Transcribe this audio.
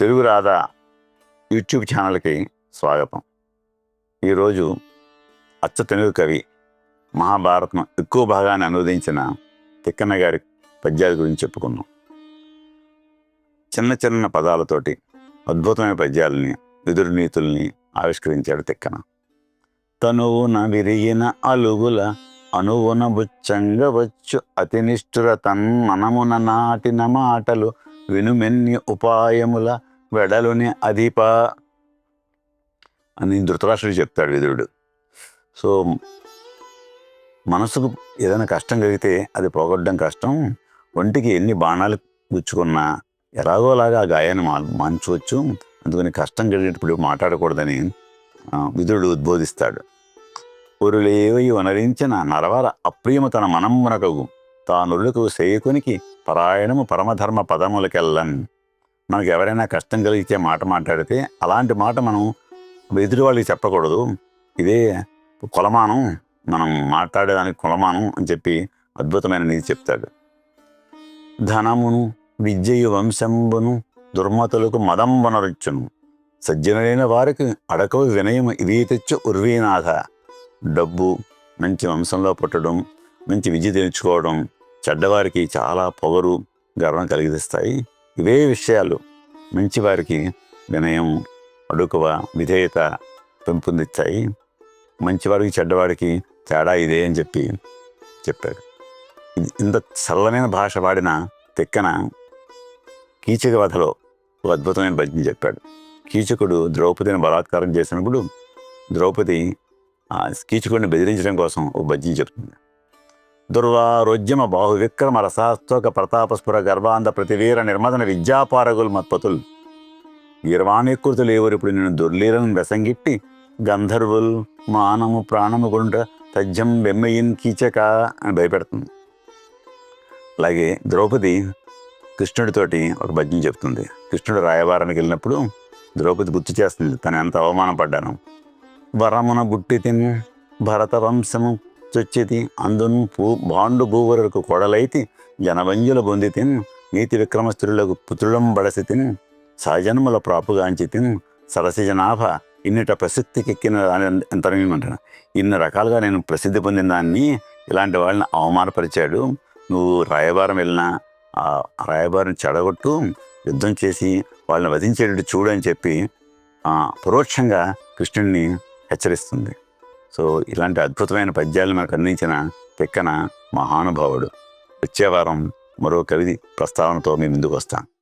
Telugu Radha YouTube ఛానల్కి స్వాగతం. ఈరోజు అచ్చ తెలుగు కవి మహాభారతం ఎక్కువ భాగాన్ని అనువదించిన తిక్కన్న గారి పద్యాల గురించి చెప్పుకున్నాం చిన్న చిన్న పదాలతోటి అద్భుతమైన పద్యాలని ఎదురు నీతుల్ని ఆవిష్కరించాడు తిక్కన తనువున విరిగిన అలుగుల అనువున బుచ్చంగవచ్చు అతి నిష్ఠుర తన్మనమున నాటిన మాటలు వినుమెన్ని ఉపాయముల వెడలోనే అదీప అని ధృతరాష్ట్రుడు చెప్తాడు విదురుడు. సో మనసుకు ఏదైనా కష్టం కలిగితే అది పోగొట్టడం కష్టం. ఒంటికి ఎన్ని బాణాలు గుచ్చుకున్నా ఎలాగోలాగా ఆ గాయాన్ని మా మాంచవచ్చు అందుకని కష్టం కలిగేటప్పుడు మాట్లాడకూడదని విధుడు విదురుడు ఉద్బోధిస్తాడు. ఉరులేవి వనరించిన నరవర అప్రియము తన మనమ్మునకగు తానురులకు సేయకునికి పరాయణము పరమధర్మ పదములకెళ్ళన్ మనకు ఎవరైనా కష్టం కలిగితే మాట మాట్లాడితే అలాంటి మాట మనం ఎదుటి వాళ్ళకి చెప్పకూడదు. ఇదే కొలమానం. మనం మాట్లాడేదానికి కొలమానం అని చెప్పి అద్భుతమైన నీతి చెప్తాడు. ధనమును విద్యయు వంశంబును దుర్మతులకు మదం వనరుచ్చును. సజ్జనులైన వారికి అడకవ వినయం ఇది తెచ్చు ఉర్వీనాథ. డబ్బు మంచి వంశంలో పుట్టడం మంచి విద్య తెచ్చుకోవడం చెడ్డవారికి చాలా పొగరు గర్వం కలిగిస్తాయి. ఇవే విషయాలు మంచివారికి వినయం అడుకువ విధేయత పెంపొందిస్తాయి మంచివాడికి చెడ్డవాడికి తేడా ఇదే అని చెప్పి చెప్పాడు ఇంత సరళమైన భాష వాడిన తిక్కన కీచక వధలో ఒక అద్భుతమైన భజన చెప్పాడు. కీచకుడు ద్రౌపదిని బలాత్కారం చేసినప్పుడు ద్రౌపది కీచకుడిని బెదిరించడం కోసం ఒక భజన చెప్తుంది. దుర్వారోజ్యమ బాహు విక్రమ రసాస్తోక ప్రతాపస్ఫుర గర్భాంధ ప్రతివీర నిర్మదన విద్యాపారగులు మత్పతులు వీరవాణికృతులు ఎవరు ఇప్పుడు నేను దుర్లీలను వెసంగిట్టి గంధర్వులు మానము ప్రాణము గుండ తజ్జం బెమ్మయిన్ కీచక అని భయపెడుతుంది. అలాగే ద్రౌపది కృష్ణుడితోటి ఒక భజ్యం చెప్తుంది. కృష్ణుడు రాయబారానికి వెళ్ళినప్పుడు ద్రౌపది గుర్తు చేస్తుంది తను ఎంత అవమానపడ్డాను. వరమున గుట్టి తిని భరత వంశము వచ్చేది. అందును పూ బాండు భూవరకు కొడలైతి జనవంజుల బొందితిన్ నీతి విక్రమ స్త్రీలకు పుత్రులం బడసితిన్ సహజన్ముల ప్రాపుగాంచి సరసి జనాభ ఇన్నిట ప్రసిద్ధికెక్కిన దాని ఎంత అంటాను ఇన్ని రకాలుగా నేను ప్రసిద్ధి పొందిన దాన్ని ఇలాంటి వాళ్ళని అవమానపరిచాడు. నువ్వు రాయబారం వెళ్ళినా ఆ రాయబారం చెడగొట్టు యుద్ధం చేసి వాళ్ళని వధించేటట్టు చూడని చెప్పి పరోక్షంగా కృష్ణుడిని హెచ్చరిస్తుంది. సో ఇలాంటి అద్భుతమైన పద్యాలు మనకు అందించిన తెక్కన మహానుభావుడు. వచ్చే వారం మరో కవి ప్రస్తావనతో మీ ముందుకు వస్తాను.